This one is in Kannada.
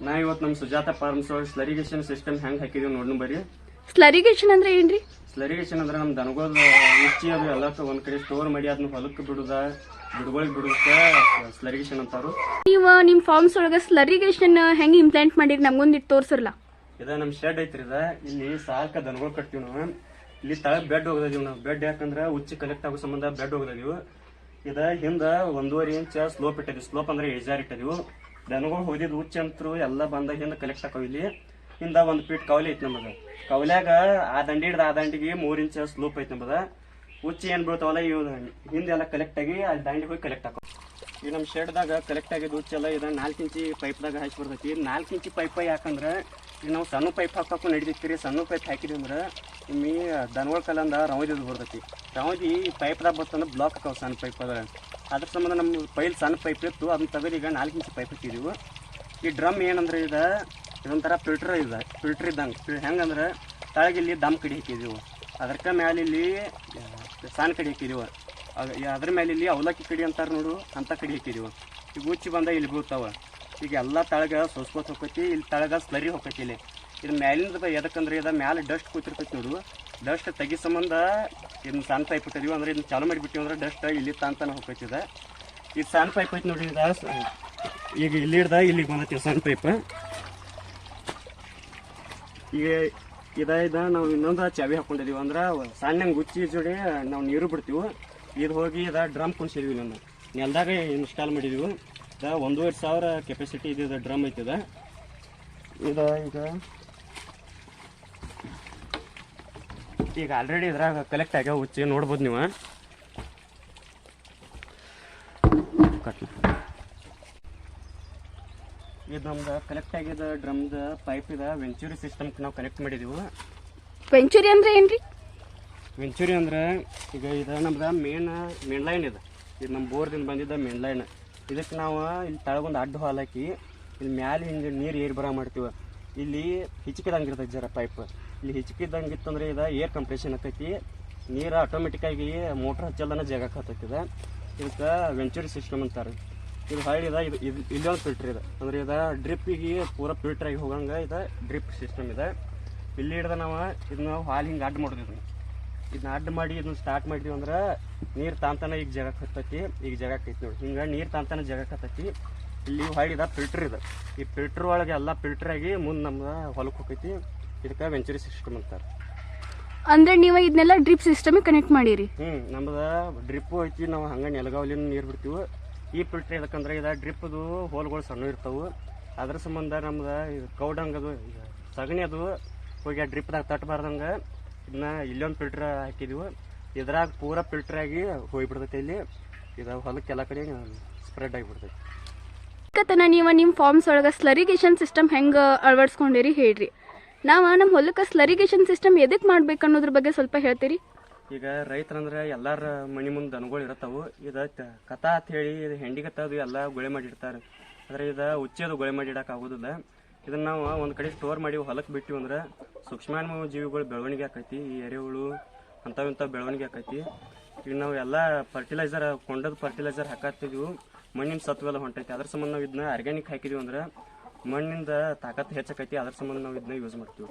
ನಾ ಇವತ್ತು ನಮ್ಮ ಸುಜಾತ ಫಾರ್ಮ್ಸ್ ಒಳಗೆ ಸ್ಲರಿಗೇಷನ್ ಸಿಸ್ಟಮ್ ಹೆಂಗ್ ಹಾಕಿದೀವಿ ನೋಡಿ ಬರ್ರಿ ಸ್ಲರಿಗೇಷನ್ ಅಂದ್ರೆ ಏನ್ರಿ? ಸ್ಲರಿಗೇಷನ್ ಅಂದ್ರೆ ನಮ್ಮ ದನಗೋದ ಉಚ್ಚಿ ಅದು ಎಲ್ಲ ಒಂದ್ ಕಡೆ ಸ್ಟೋರ್ ಮಾಡಿ ಅದನ್ನ ಹೊಲಕ್ಕೆ ಬಿಡುದ ಗಿಡಗಳಿಗೆ ಬಿಡುದಕ್ಕೆ ಸ್ಲರಿಗೇಷನ್ ಅಂತಾರು. ನೀವು ನಿಮ್ಮ ಫಾರ್ಮ್ಸ್ ಒಳಗೆ ಸ್ಲರಿಗೇಷನ್ ಹೆಂಗೆ ಇಂಪ್ಲಾಂಟ್ ಮಾಡಿರಿ ನಮ್ಗೊಂದಿಟ್ಟು ತೋರ್ಸಿರಲ್ಲ ಇದ ನಮ್ ಶೆಡ್ ಐತ್ರಿ ಇದ. ಇಲ್ಲಿ ಸಾಕ ದನಗಳು ಕಟ್ತೀವಿ ನಾವು. ಇಲ್ಲಿ ತಳಗ್ ಬೆಡ್ ಹೋಗದಿವ್ ನಾವು. ಬೆಡ್ ಯಾಕಂದ್ರ ಉಚ್ಚಿ ಕಲೆಕ್ಟ್ ಆಗೋ ಸಂಬಂಧ ಬೆಡ್ ಹೋಗದಿವ್ ಇದ ಹಿಂದ ಒಂದೂವರೆ ಇಂಚ ಸ್ಲೋಪ್ ಇಟ್ಟಿದ್ವಿ. ಸ್ಲೋಪ್ ಅಂದ್ರೆ ಎಜಾರ್ ಇಟ್ಟಿದ್ವಿ. ದನಗಳು ಹೋದಿದ್ ಉಚ್ಚ ಅಂತರು ಎಲ್ಲ ಬಂದ ಹಿಂದ ಕಲೆಕ್ಟ್ ಆಕಾವ್ ಇಲ್ಲಿ ಹಿಂದ ಒಂದು ಫೀಟ್ ಕವಲಿ ಐತಿ ನಮ್ಮದ ಕವಲ್ಯಾಗ ಆ ದಂಡಿ ಹಿಡ್ದ ಆ ದಂಡಿಗೆ ಮೂರ್ ಇಂಚ್ ಸ್ಲೋಪ್ ಐತಿ ನಮ್ಮದ ಉಚ್ಚಿ ಏನ್ ಬೀಳ್ತಾವಲ್ಲ ಇವ್ ಹಿಂದೆಲ್ಲ ಕಲೆಕ್ಟ್ ಆಗಿ ಆ ದಂಡಿಗೆ ಹೋಗಿ ಕಲೆಕ್ಟ್ ಹಾಕೋ. ಈ ನಮ್ಮ ಶೆಡ್ದಾಗ ಕಲೆಕ್ಟ್ ಆಗಿದ್ದು ಹುಚ್ಚೆಲ್ಲ ಇದು ನಾಲ್ಕು ಇಂಚಿ ಪೈಪ್ದಾಗ ಹಾಕಿ ಬರ್ತೈತಿ. ನಾಲ್ಕು ಇಂಚಿ ಪೈಪ್ ಯಾಕಂದ್ರೆ ಈಗ ನಾವು ಸಣ್ಣ ಪೈಪ್ ಹಾಕಕ್ಕೂ ನಡಿತೈತಿ ರೀ ಸಣ್ಣ ಪೈಪ್ ಹಾಕಿದ್ವಿ ಅಂದ್ರೆ ಮೀ ದನಗಳ ಕಲಂದ ರವದಿದ್ದು ಬರ್ತೈತಿ. ಈ ಪೈಪ್ದಾಗ ಬರ್ತಂದ್ರೆ ಬ್ಲಾಕ್ ಆಕಾವ ಸಣ್ಣ ಪೈಪ್ ಅದ. ಅದ್ರ ಸಂಬಂಧ ನಮ್ಮ ಪೈಲ್ ಸಣ್ಣ ಪೈಪ್ ಇತ್ತು, ಅದನ್ನ ತೆಗೆದು ಈಗ ನಾಲ್ಕು ಇಂಚು ಪೈಪ್ ಇಟ್ಟಿದ್ದೀವಿ ಈ ಡ್ರಮ್ ಏನಂದ್ರೆ ಇದು, ಇದೊಂಥರ ಫಿಲ್ಟರ್ ಇದೆ, ಫಿಲ್ಟರ್ ಇದ್ದಂಗೆ. ಹೆಂಗಂದ್ರೆ ಇಲ್ಲಿ ದಮ್ ಕಡಿ ಹಾಕಿದೀವಿ. ಅದಕ್ಕೆ ಮೇಲೆ ಇಲ್ಲಿ ಸಣ್ಣ ಕಡಿ ಹಾಕಿದ್ದೀವಿ ಅದ್ರ ಮೇಲೆ ಇಲ್ಲಿ ಅವಲಕ್ಕಿ ಕಡಿ ಅಂತಾರೆ ನೋಡು, ಅಂತ ಕಡಿ ಹಾಕಿದೀವಿ. ಈಗ ಉಚ್ಚಿ ಬಂದ ಇಲ್ಲಿ ಬೀಳ್ತಾವ. ಈಗ ಎಲ್ಲ ತಳಗ ಸೋಸ್ಕೋತ ಹೋಗತಿ ಇಲ್ಲಿ ತಳಗ ಸ್ಲರಿ ಹೋಗತಿ ಇಲ್ಲಿ. ಇದು ಮ್ಯಾಲಿಂದ ಎದಕ್ಕಂದ್ರೆ ಇದ ಮ್ಯಾಲೆ ಡಸ್ಟ್ ಕೂತಿರ್ತೈತಿ ನೋಡು. ಡಸ್ಟ್ ತೆಗಿ ಸಂಬಂಧ ಇದನ್ನ ಸಣ್ಣ ಪೈಪ್ ಇಟ್ಟಿದೀವಿ ಅಂದ್ರೆ ಇದನ್ನ ಚಾಲು ಮಾಡಿಬಿಟ್ಟಿವಿ ಅಂದ್ರೆ ಡಸ್ಟ್ ಇಲ್ಲಿ ತಾಂತಾನೆ ಹೋಗೈತಿದ ಈ ಸಣ್ಣ ಪೈಪ್ ಐತಿ ನೋಡಿ ಇದ. ಈಗ ಇಲ್ಲಿ ಹಿಡ್ದ, ಇಲ್ಲಿಗೆ ಬಂದೈತಿ ಸಣ್ಣ ಪೈಪ್ ಈಗ ಇದ ಇದ ನಾವು ಇನ್ನೊಂದು ಚಾವಿ ಹಾಕೊಂಡಿದೀವಿ ಅಂದ್ರೆ ಸಣ್ಣ ಗುಚ್ಚಿ ಜೋಡಿ ನಾವು ನೀರು ಬಿಡ್ತೀವಿ. ಇದು ಹೋಗಿ ಇದ ಡ್ರಮ್ ಕುಣಿಸಿದ್ವಿ ನಾನು ನೆಲದಾಗ ಇನ್ಸ್ಟಾಲ್ ಮಾಡಿದೀವಿ. ಇದು ಒಂದೂವರೆ ಸಾವಿರ ಕೆಪಾಸಿಟಿ ಇದೆ ಡ್ರಮ್ ಐತಿದ ಇದ ಈಗ ಈಗ ಆಲ್ರೆಡಿ ಇದ್ರಾಗ ಕಲೆಕ್ಟ್ ಆಗ್ಯಾವ ಹುಚ್ಚಿ ನೋಡ್ಬೋದು ನೀವು. ಇದು ನಮ್ದು ಕಲೆಕ್ಟ್ ಆಗಿದ ಡ್ರಮ್ದ ಪೈಪ್ ಇದ ವೆಂಚೂರಿ ಸಿಸ್ಟಮ್ಗೆ ನಾವು ಕನೆಕ್ಟ್ ಮಾಡಿದೀವಿ. ವೆಂಚುರಿ ಅಂದ್ರೆ ಏನ್ರಿ? ವೆಂಚೂರಿ ಅಂದ್ರೆ ಈಗ ಇದು ನಮ್ದು ಮೇನ್ ಮೇನ್ ಲೈನ್ ಇದು. ಇದು ನಮ್ಮ ಬೋರ್ದಿಂದ ಬಂದಿದ್ದ ಮೇನ್ ಲೈನ್ ಇದಕ್ಕೆ ನಾವು ಇಲ್ಲಿ ತಳಗೊಂದು ಅಡ್ಡ ಹಾಲಾಕಿ ಇಲ್ಲಿ ಮ್ಯಾಲೆ ಹಿಂಗೆ ನೀರು ಏರ್ ಬರ ಮಾಡ್ತೀವಿ. ಇಲ್ಲಿ ಹಿಚ್ಕಿದಂಗೆ ಇರ್ತೈತಿ ಜರ ಪೈಪ್ ಇಲ್ಲಿ ಹಿಚ್ಕಿದಂಗೆ ಇತ್ತಂದ್ರೆ ಇದು ಏರ್ ಕಂಪ್ರೆಷನ್ ಆಕೈತಿ ನೀರು ಆಟೋಮೆಟಿಕ್ಕಾಗಿ ಮೋಟ್ರ್ ಹಚ್ಚಲ್ದನ ಜಾಗಕ್ಕೆ ಇದು ಇದಕ್ಕೆ ವೆಂಚುರಿ ಸಿಸ್ಟಮ್ ಅಂತಾರೆ. ಇದು ಹಳ್ಳಿದ ಇದು ಇದು ಇಲ್ಲೊಂದು ಫಿಲ್ಟ್ರ್ ಇದೆ. ಅಂದ್ರೆ ಇದು ಡ್ರಿಪ್ಪಿಗೆ ಪೂರ ಫಿಲ್ಟರ್ ಆಗಿ ಹೋಗಂಗೆ ಇದು ಡ್ರಿಪ್ ಸಿಸ್ಟಮ್ ಇದೆ. ಇಲ್ಲಿ ಹಿಡ್ದ ನಾವು ಇದನ್ನ ಹಾಲು ಹಿಂಗೆ ಅಡ್ಡ ಮಾಡಿದ್ವಿ ಇದನ್ನ. ಅಡ್ಡ ಮಾಡಿ ಇದನ್ನ ಸ್ಟಾರ್ಟ್ ಮಾಡಿದ್ವಿ ಅಂದ್ರೆ ನೀರು ತಾಂತಾನ ಈಗ ಜಾಗಕ್ಕೆ ಹತ್ತೈತಿ. ಈಗ ಜಾಗಕ್ಕೆ ಐತಿ ನೋಡಿ. ಹಿಂಗೆ ನೀರು ತಾಂತಾನ ಜಾಗಕ್ಕೆ ಹತ್ತೈತಿ. ಇಲ್ಲಿ ಹೊಳಿದ ಫಿಲ್ಟರ್ ಇದೆ. ಈ ಫಿಲ್ಟರ್ ಒಳಗೆ ಎಲ್ಲ ಫಿಲ್ಟರ್ ಆಗಿ ಮುಂದೆ ನಮ್ಮ ಹೊಲಕ್ಕೆ ಹೋಗೈತಿ. ಇದಕ್ಕೆ ವೆಂಚರಿ ಸಿಸ್ಟಮ್ ಅಂತಾರೆ. ಅಂದ್ರೆ ನೀವು ಇದನ್ನೆಲ್ಲ ಡ್ರಿಪ್ ಸಿಸ್ಟಮಿಗೆ ಕನೆಕ್ಟ್ ಮಾಡಿರಿ? ಹ್ಞೂ ನಮ್ದು ಡ್ರಿಪ್ಪು ಐತಿ ನಾವು ಹಂಗೆ ನೆಲಗಾವಲಿನ ನೀರು ಬಿಡ್ತೀವಿ. ಈ ಫಿಲ್ಟರ್ ಯಾಕಂದ್ರೆ ಇದು ಡ್ರಿಪ್ಪದು ಹೋಲ್ಗಳು ಸಣ್ಣ ಇರ್ತಾವೆ. ಅದ್ರ ಸಂಬಂಧ ನಮ್ದು ಕೌಡಂಗದು ಸಗಣಿ ಅದು ಹೋಗಿ ಆ ಡ್ರಿಪ್ದಾಗ ತಟ್ಟಬಾರ್ದಂಗೆ ಇದನ್ನ ಇಲ್ಲೊಂದು ಫಿಲ್ಟರ್ ಹಾಕಿದೀವಿ. ಇದ್ರಾಗ ಪೂರ ಫಿಲ್ಟರ್ ಆಗಿ ಹೋಗ್ಬಿಡ್ತೈತೆ ಇಲ್ಲಿ. ಇದು ಹೊಲಕ್ಕೆ ಎಲ್ಲ ಕಡೆ ಸ್ಪ್ರೆಡ್ ಆಗಿಬಿಡ್ತೈತಿ. ತನ ನೀವು ನಿಮ್ಮ ಫಾರ್ಮ್ಸ್ ಒಳಗೆ ಸ್ಲರಿಗೇಷನ್ ಸಿಸ್ಟಮ್ ಹೆಂಗೆ ಅಳವಡಿಸ್ಕೊಂಡಿರಿ ಹೇಳ್ರಿ. ನಾವು ನಮ್ಮ ಹೊಲಕ್ಕೆ ಸ್ಲರಿಗೇಷನ್ ಸಿಸ್ಟಮ್ ಎದಕ್ಕೆ ಮಾಡ್ಬೇಕು ಅನ್ನೋದ್ರ ಬಗ್ಗೆ ಸ್ವಲ್ಪ ಹೇಳ್ತೀರಿ? ಈಗ ರೈತರಂದ್ರೆ ಎಲ್ಲಾರ ಮನೆ ಮುಂದೆ ದನಗಳು ಇರತ್ತಾವು. ಇದು ಕಥಾ ಅಂತ ಹೇಳಿ ಇದು ಹೆಂಡಿ ಕತ ಅದು ಎಲ್ಲ ಗುಳೆ ಮಾಡಿರ್ತಾರೆ ಆದರೆ ಇದು ಉಚ್ಚೆದು ಗುಳೆ ಮಾಡಿ ಇಡಕ್ ಆಗೋದಿಲ್ಲ. ಇದನ್ನು ನಾವು ಒಂದು ಕಡೆ ಸ್ಟೋರ್ ಮಾಡಿ ಹೊಲಕ್ಕೆ ಬಿಟ್ಟು ಅಂದ್ರೆ ಸೂಕ್ಷ್ಮಾಣು ಜೀವಿಗಳು ಬೆಳವಣಿಗೆ ಆಕೈತಿ, ಈ ಎರೆಹುಳು ಅಂಥವು ಬೆಳವಣಿಗೆ ಆಕೈತಿ. ಈಗ ನಾವು ಎಲ್ಲ ಫರ್ಟಿಲೈಸರ್ ಕೊಂಡದ ಫರ್ಟಿಲೈಸರ್ ಹಾಕತ್ತಿದ್ವು. ಮಣ್ಣಿನ ಸತ್ವೆಲ್ಲ ಹೊಂಟೈತಿ. ಅದ್ರ ಸಂಬಂಧ ನಾವು ಇದನ್ನ ಆರ್ಗ್ಯಾನಿಕ್ ಹಾಕಿದೀವಿ ಅಂದ್ರೆ ಮಣ್ಣಿಂದ ತಾಕತ್ತು ಹೆಚ್ಚಾಕೈತಿ, ಅದ್ರ ಸಂಬಂಧ ನಾವು ಇದನ್ನ ಯೂಸ್ ಮಾಡ್ತೀವಿ.